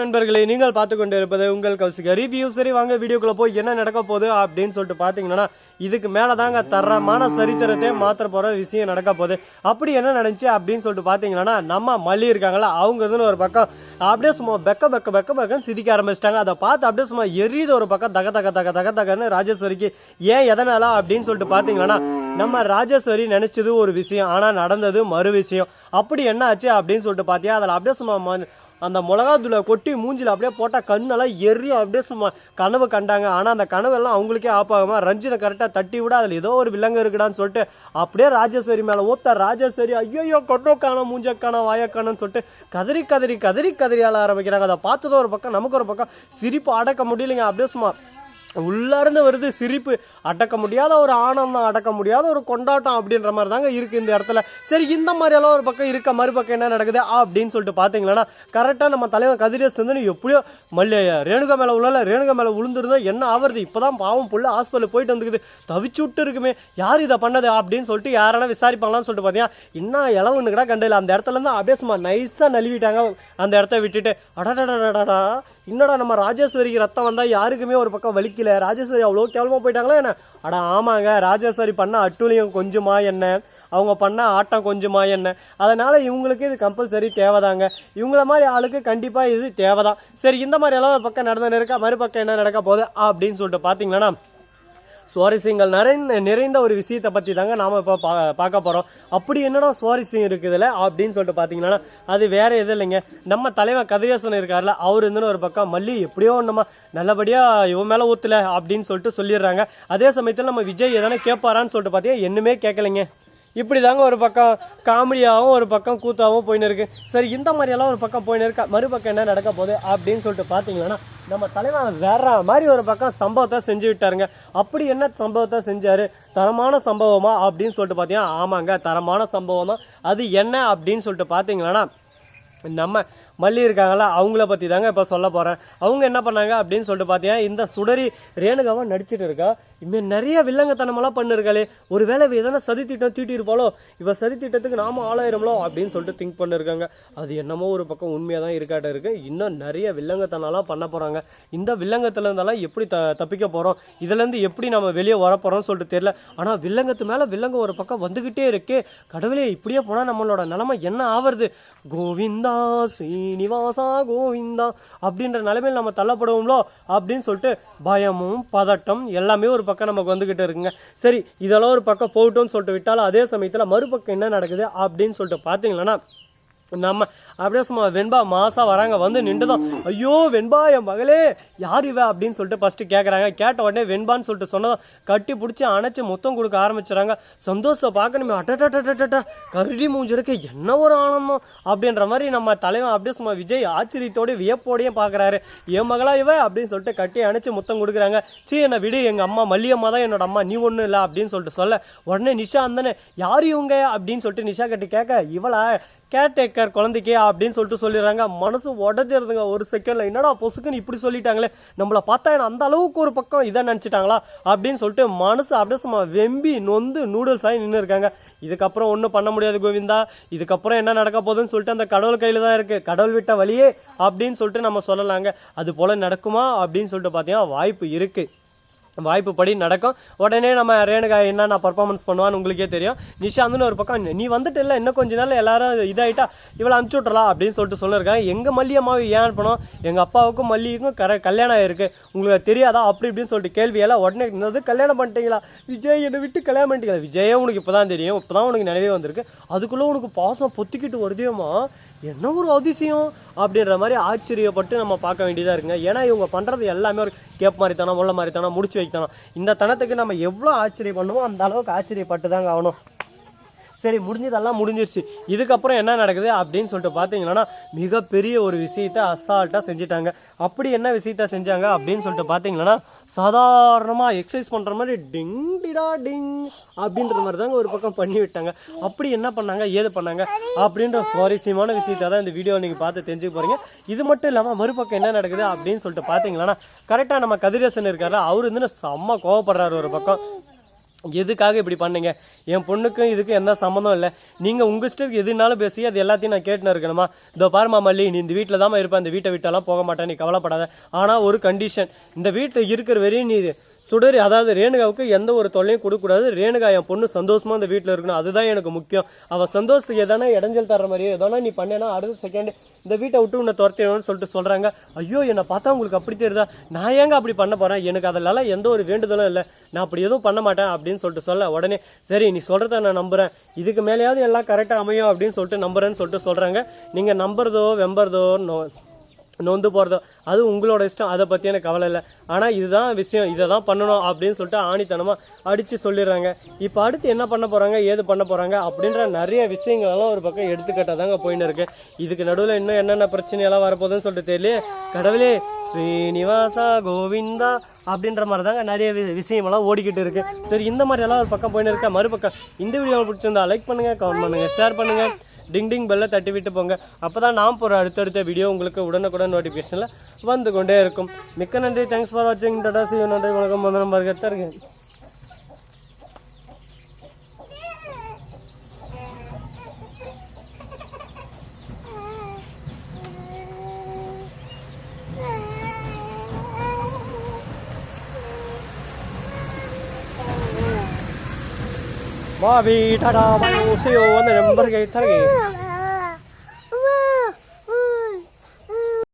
நண்பர்களே நீங்கள் பார்த்து கொண்டு இருப்பது உங்கள் கௌசிக ரிவ்யூ சரி வாங்க வீடியோக்குள்ள போய் என்ன நடக்க போகுது அப்படின்னு சொல்லிட்டு பாத்தீங்கன்னா இதுக்கு மேலே தாங்க தரமான சரித்திரத்தை மாத்திர போற விஷயம் நடக்க போகுது. அப்படி என்ன நடந்துச்சு அப்படின்னு சொல்லிட்டு பாத்தீங்கன்னா நம்ம மல்லி இருக்காங்களா அவங்க இதுன்னு ஒரு பக்கம் அப்படியே சும்மா பெக்க பெக்க பெக்க பெக்கன்னு சிரிக்க ஆரம்பிச்சிட்டாங்க. அதை பார்த்து அப்படியே சும்மா எரியுது ஒரு பக்கம் தக தக தக தக தகன்னு ராஜேஸ்வரிக்கு ஏன் எதனால? அப்படின்னு சொல்லிட்டு பாத்தீங்கன்னா நம்ம ராஜேஸ்வரி நினைச்சது ஒரு விஷயம் ஆனா நடந்தது மறு விஷயம். அப்படி என்ன ஆச்சு அப்படின்னு சொல்லிட்டு பாத்தியா அதில் அப்படியே சும்மா அந்த மிளகாத்தூளை கொட்டி மூஞ்சில் அப்படியே போட்டால் கண்ணெல்லாம் எரியும். அப்படியே சும்மா கனவு கண்டாங்க. ஆனால் அந்த கனவெல்லாம் அவங்களுக்கே ஆப்பாகமா ரஞ்சினை கரெக்டாக தட்டி விட அதில் ஏதோ ஒரு விலங்கு இருக்குடான்னு சொல்லிட்டு அப்படியே ராஜேஸ்வரி மேலே ஊத்த ராஜேஸ்வரி ஐயோ கொட்டோ காணோம் மூஞ்ச காணோம் சொல்லிட்டு கதறி கதறி கதறி கதறி ஆள ஆரம்பிக்கிறாங்க. அதை பார்த்ததும் ஒரு பக்கம் நமக்கு ஒரு பக்கம் சிரிப்பு அடக்க முடியலைங்க. அப்படியே சும்மா உள்ளார்ந்து வருது சிரிப்பு. அடக்க முடியாத ஒரு ஆனந்தம் அடக்க முடியாத ஒரு கொண்டாட்டம் அப்படின்ற மாதிரி தாங்க இருக்கு இந்த இடத்துல. சரி இந்த மாதிரியெல்லாம் ஒரு பக்கம் இருக்க? மறுபக்கம் என்ன நடக்குது? அப்படின்னு சொல்லிட்டு பாத்தீங்கன்னா கரெக்டா நம்ம தலைவன் கதிரே சிந்தனை எப்படியோ மல்லி ரேணுகா மேல உள்ள ரேணுகா மேல விழுந்துருந்தா என்ன ஆவறது? இப்பதான் பாவம் புள்ள ஹாஸ்பிட்டல் போயிட்டு வந்துக்குது. தவிச்சு விட்டு இருக்குமே. யார் இதை பண்ணது அப்படின்னு சொல்லிட்டு யாரான விசாரிப்பாங்களான்னு சொல்லிட்டு பாத்தீங்கன்னா இன்னும் இளவுன்னு கூட இல்லை அந்த இடத்துல இருந்து அப்படியே சும்மா நைஸா நழுவிட்டாங்க. அந்த இடத்த விட்டுட்டு அடடடடடா என்னடா நம்ம ராஜேஸ்வரிக்கு ரத்தம் வந்தால் யாருக்குமே ஒரு பக்கம் வலிக்கல? ராஜேஸ்வரி அவ்வளோ கேவலமாக போயிட்டாங்களா என்ன? அடா ஆமாங்க. ராஜேஸ்வரி பண்ண அட்டூழியம் கொஞ்சமா என்ன? அவங்க பண்ண ஆட்டம் கொஞ்சமா என்ன? அதனால இவங்களுக்கு இது கம்பல்சரி தேவைதாங்க. இவங்கள மாதிரி ஆளுக்கு கண்டிப்பாக இது தேவைதான். சரி இந்த மாதிரி எல்லாம் ஒரு பக்கம் நடந்து இருக்கா? மறுபக்கம் என்ன நடக்க போகுது? அப்படின்னு சொல்லிட்டு பார்த்தீங்கன்னா சுவாரஸ்யங்கள் நிறைந்த நிறைந்த ஒரு விஷயத்தை பற்றி தாங்க நாம் இப்போ பா பார்க்க போகிறோம் அப்படி என்னடா சுவாரஸ்யம் இருக்குதுல்ல அப்படின்னு சொல்லிட்டு பார்த்தீங்கன்னா அது வேற எதுவும் இல்லைங்க. நம்ம தலைவர் கதிரேசன் இருக்கார்ல அவர் இருந்துன்னு ஒரு பக்கம் மல்லி எப்படியோ நம்ம நல்லபடியாக இவன் மேலே ஊற்றல அப்படின்னு சொல்லிட்டு சொல்லிடுறாங்க. அதே சமயத்தில் நம்ம விஜய் எதனா கேட்பாரான்னு சொல்லிட்டு பார்த்தீங்கன்னா என்னமே கேட்கலைங்க இப்படி தாங்க ஒரு பக்கம் காமெடியாகவும் ஒரு பக்கம் கூத்தாகவும் போயின்னு இருக்கு. சரி இந்த மாதிரி எல்லாம் ஒரு பக்கம் போயின்னு இருக்கா மறுபக்கம் என்ன நடக்க போகுது அப்படின்னு சொல்லிட்டு பார்த்தீங்கன்னா நம்ம தலைவன் வேற மாதிரி ஒரு பக்கம் சம்பவத்தை செஞ்சு விட்டாருங்க. அப்படி என்ன சம்பவத்தை செஞ்சாரு? தரமான சம்பவமா அப்படின்னு சொல்லிட்டு பார்த்தீங்கன்னா ஆமாங்க தரமான சம்பவம். தான் அது என்ன அப்படின்னு சொல்லிட்டு பார்த்தீங்கன்னா நம்ம மல்லி இருக்காங்களா அவங்கள பற்றி தாங்க இப்போ சொல்ல போகிறேன் அவங்க என்ன பண்ணாங்க அப்படின்னு சொல்லிட்டு பார்த்தீங்கன்னா இந்த சுடரி ரேணுகாவா நடிச்சிட்டு இருக்கா. இவன் நிறைய வில்லங்கத்தனமெல்லாம் பண்ணிருக்காளே. ஒருவேளை இவ எதனா சதி திட்டம் தீட்டிருப்பாளோ இவ சதி திட்டத்துக்கு நாம ஆளாயிரம்லோ அப்படின்னு சொல்லிட்டு திங்க் பண்ணிருக்காங்க. அது என்னமோ ஒரு பக்கம் உண்மையாக தான் இருக்காட்ட இருக்கு. இன்னும் நிறைய வில்லங்கத்தனம்லாம் பண்ண போகிறாங்க இந்த வில்லங்கத்துல இருந்தாலும் எப்படி த தப்பிக்க போகிறோம் இதுலேருந்து எப்படி நம்ம வெளியே வரப்போகிறோம்னு சொல்லிட்டு தெரியல. ஆனால் வில்லங்கத்து மேலே வில்லங்கம் ஒரு பக்கம் வந்துக்கிட்டே இருக்கே. கடவுளே இப்படியே போனால் நம்மளோட நிலமை என்ன ஆவறது? கோவிந்தா ஸ்ரீனிவாசா கோவிந்தா அப்படின்ற நிலைமையில் நம்ம தள்ளப்படுவோம்லோ அப்படின்னு சொல்லிட்டு பயமும் பதட்டம் எல்லாமே ஒரு பக்கம் நமக்கு வந்துகிட்டு இருக்குங்க. சரி இதெல்லாம் ஒரு பக்கம் போகட்டும்னு சொல்லிட்டு விட்டாலும் அதே சமயத்தில் மறுபக்கம் என்ன நடக்குது அப்படின்னு சொல்லிட்டு பார்த்தீங்களன்னா நம்ம அப்படியே சும்மா வெண்பா மாசா வராங்க வந்து நின்றுதான். ஐயோ வெண்பா என் மகளே யார் இவ அப்படின்னு சொல்லிட்டு ஃபர்ஸ்ட் கேட்குறாங்க கேட்ட உடனே வெண்பான்னு சொல்லிட்டு சொன்னதும் கட்டி பிடிச்சி அணைச்சி மொத்தம் கொடுக்க ஆரம்பிச்சுறாங்க. சந்தோஷத்தை பார்க்கணுமே. அட்டட்டட்டட்டட்ட கருடி மூஞ்சிருக்கு என்ன ஒரு ஆனந்தம் அப்படின்ற மாதிரி நம்ம தலைவன் அப்படியே சும்மா விஜய் ஆச்சரியத்தோடய வியப்போடையும் பார்க்குறாரு என் மகளா இவ அப்படின்னு சொல்லிட்டு கட்டி அணைச்சி மொத்தம் கொடுக்குறாங்க. சீ என்னை விடு எங்கள் அம்மா மல்லியம்மா தான் என்னோட அம்மா நீ ஒன்றும் இல்லை அப்படின்னு சொல்லிட்டு சொல்ல. உடனே நிஷா அந்தனே யார் இவங்க அப்படின்னு சொல்லிட்டு நிஷா கட்டி கேட்க இவளா கேர்டேக்கர் குழந்தைக்கு அப்படின்னு சொல்லிட்டு சொல்லிடுறாங்க. மனசு உடஞ்சிருதுங்க. ஒரு செகண்ட்ல என்னடா பொசுக்குன்னு இப்படி சொல்லிட்டாங்களே. நம்மள பார்த்தா என்ன அந்த அளவுக்கு ஒரு பக்கம் இதை நினச்சிட்டாங்களா? அப்படின்னு சொல்லிட்டு மனசு அப்படியே சும்மா வெம்பி நொந்து நூடுல்ஸ் ஆகி நின்று இருக்காங்க. இதுக்கப்புறம் ஒன்றும் பண்ண முடியாது கோவிந்தா. இதுக்கப்புறம் என்ன நடக்க போகுதுன்னு சொல்லிட்டு அந்த கடவுள் கையில் தான் இருக்கு. கடவுள் விட்ட வழியே அப்படின்னு சொல்லிட்டு நம்ம சொல்லலாங்க. அது போல நடக்குமா அப்படின்னு சொல்லிட்டு பார்த்தீங்கன்னா வாய்ப்பு இருக்கு. வாய்ப்பு படி நடக்கும். உடனே நம்ம ரேணுகா என்னென்ன பர்ஃபார்மன்ஸ் பண்ணுவான்னு உங்களுக்கே தெரியும். நிஷாந்துன்னு ஒரு பக்கம் நீ வந்துட்டு இல்லை இன்னும் கொஞ்ச நாள் எல்லாரும் இதாயிட்டா இவளை அனுப்பிச்சு விட்றலாம் அப்படின்னு சொல்லிட்டு சொல்லியிருக்காங்க எங்கள் மல்லி அம்மாவை ஏன் அனுப்பணும்? எங்கள் அப்பாவுக்கும் மல்லிக்கும் கர கல்யாணம் ஆயிருக்கு. உங்களுக்கு தெரியாதா? அப்படி இப்படின்னு சொல்லிட்டு கேள்வியெல்லாம் உடனே என்னது கல்யாணம் பண்ணிட்டீங்களா? விஜய் என்னை விட்டு கல்யாணம் பண்ணிட்டீங்களா? விஜயே உனக்கு இப்போ தான் தெரியும். இப்போ தான் உனக்கு நினைவே வந்திருக்கு. அதுக்குள்ளே உனக்கு பாசம் பொத்திக்கிட்டு வருதேமா என்ன ஒரு அதிசயம் அப்படின்ற மாதிரி ஆச்சரியப்பட்டு நம்ம பார்க்க வேண்டியதா இருக்குங்க. ஏன்னா இவங்க பண்றது எல்லாமே ஒரு கேப் மாதிரி தானே முள்ள மாதிரி தானே முடிச்சு வைக்கணும் இந்த தனத்துக்கு நம்ம எவ்வளோ ஆச்சரியம் பண்ணுவோம் அந்த அளவுக்கு ஆச்சரியப்பட்டு தாங்க ஆகணும். சரி முடிஞ்சதெல்லாம் முடிஞ்சிருச்சு. இதுக்கப்புறம் என்ன நடக்குது அப்படின்னு சொல்லிட்டு பார்த்தீங்கன்னா மிகப்பெரிய ஒரு விஷயத்த அசால்ட்டாக செஞ்சுட்டாங்க. அப்படி என்ன விஷயத்த செஞ்சாங்க அப்படின்னு சொல்லிட்டு பார்த்தீங்கன்னா சாதாரணமாக எக்ஸசைஸ் பண்ணுற மாதிரி டிங் டிடா டிங் அப்படின்ற மாதிரி தாங்க ஒரு பக்கம் பண்ணி விட்டாங்க. அப்படி என்ன பண்ணாங்க? ஏது பண்ணாங்க? அப்படின்ற சுவாரஸ்யமான விஷயத்தை தான் இந்த வீடியோ நீங்கள் பார்த்து தெரிஞ்சுக்க போகிறீங்க இது மட்டும் இல்லாமல் மறுபக்கம் என்ன நடக்குது அப்படின்னு சொல்லிட்டு பார்த்தீங்கன்னா கரெக்டாக நம்ம கதிரேசன் இருக்காரு அவர் வந்து செம்ம கோவப்படுறாரு ஒரு பக்கம். எதுக்காக இப்படி பண்ணீங்க? என் பொண்ணுக்கும் இதுக்கும் எந்த சம்மந்தம் இல்லை. நீங்கள் உங்கள் இஷ்டத்துக்கு எதுனாலும் பேசி அது எல்லாத்தையும் நான் கேட்டுன்னு இருக்கணுமா? இதோ பாருமா மல்லி நீ இந்த வீட்டில் தான் இருப்பேன் இந்த வீட்டை விட்டெல்லாம் போக மாட்டேன் நீ கவலைப்படாத. ஆனால் ஒரு கண்டிஷன் இந்த வீட்டில் இருக்கிற வரையும் நீ சுடரி அதாவது ரேணுகாவுக்கு எந்த ஒரு தொல்லையும் கொடுக்கக்கூடாது. ரேணுகா என் பொண்ணு சந்தோஷமா அந்த வீட்டில் இருக்கணும். அதுதான் எனக்கு முக்கியம். அவன் சந்தோஷத்துக்கு எதனா இடைஞ்சல் தர்ற மாதிரியோ எதனா நீ பண்ணேன்னா அடுத்த செகண்ட் இந்த வீட்டை விட்டு உன்னை துரத்திடணும்னு சொல்லிட்டு சொல்றாங்க. ஐயோ என்னை பார்த்தா உங்களுக்கு அப்படி தெரியுதா? நான் ஏங்க அப்படி பண்ண போறேன்? எனக்கு அதெல்லாம் எந்த ஒரு வேண்டுதலும் இல்லை. நான் அப்படி எதுவும் பண்ண மாட்டேன் அப்படின்னு சொல்லிட்டு சொல்ல உடனே சரி நீ சொல்றத நான் நம்புறேன். இதுக்கு மேலேயாவது எல்லாம் கரெக்டாக அமையும் அப்படின்னு சொல்லிட்டு நம்புறேன்னு சொல்லிட்டு சொல்றாங்க. நீங்க நம்புறதோ வெம்புறதோ நோ நொந்து போகிறதோ அது உங்களோட இஷ்டம் அதை பற்றி எனக்கு கவலை இல்லை. ஆனால் இதுதான் விஷயம் இதை தான் பண்ணணும் அப்படின்னு சொல்லிட்டு ஆணித்தனமாக அடித்து சொல்லிடுறாங்க. இப்போ அடுத்து என்ன பண்ண போகிறாங்க ஏது பண்ண போகிறாங்க அப்படின்ற நிறைய விஷயங்களெல்லாம் ஒரு பக்கம் எடுத்துக்கிட்டால் தாங்க போயின்னு இருக்கு. இதுக்கு நடுவில் இன்னும் என்னென்ன பிரச்சனையெல்லாம் வரப்போகுதுன்னு சொல்லிட்டு தெரியல கடவுளே ஸ்ரீனிவாசா கோவிந்தா அப்படின்ற மாதிரி தாங்க நிறைய வி- விஷயமெல்லாம் ஓடிக்கிட்டு இருக்கு. சரி இந்த மாதிரி எல்லாம் ஒரு பக்கம் போயின்னு இருக்கேன். மறுபக்கம் இந்த வீடியோ பிடிச்சிருந்தா லைக் பண்ணுங்க கமெண்ட் பண்ணுங்கள் ஷேர் பண்ணுங்கள் டிங் டிங் தட்டிவிட்டு தட்டி விட்டு போங்க. அப்பதான் நான் போகிற அடுத்தடுத்த வீடியோ உங்களுக்கு உடனுக்குடன் நோட்டிஃபிகேஷனில் வந்து கொண்டே இருக்கும். மிக்க நன்றி. தேங்க்ஸ் ஃபார் வாட்சிங் டாடா சி நன்றி வணக்கம். முதல் நம்பர் இருக்கு Bobby, tada, bye, see you on the number gate.